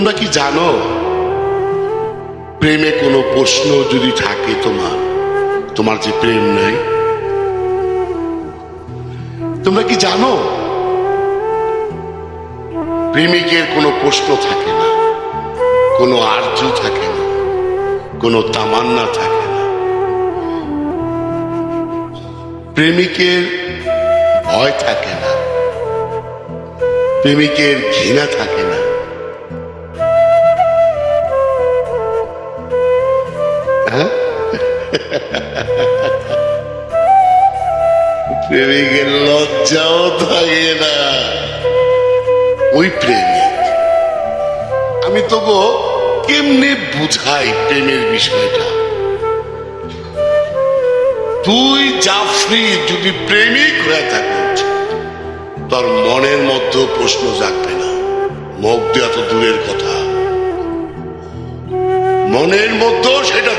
তোমরা কি জানো? প্রেমে কোনো প্রশ্ন যদি থাকে তোমার তোমার যে প্রেম নাই? তোমরা কি জানো? প্রেমিকের কোনো প্রশ্ন থাকে না, কোনো আর্য থাকে না, কোনো তামান্না থাকে না। প্রেমিকের ভয় থাকে না, প্রেমিকের ঘৃণা থাকে না প্রেমিকের লজ্জাও থাকে না। ওই প্রেমিক। আমি তোকে কেমনে বুঝাই প্রেমের বিষয়টা? তুই জাফরি যদি প্রেমিক হয়ে থাকিস, তোর মনের মধ্যে প্রশ্ন জাগবে না। মুখ দিয়ে এত দূরের কথা। মনের মধ্যেও সেটা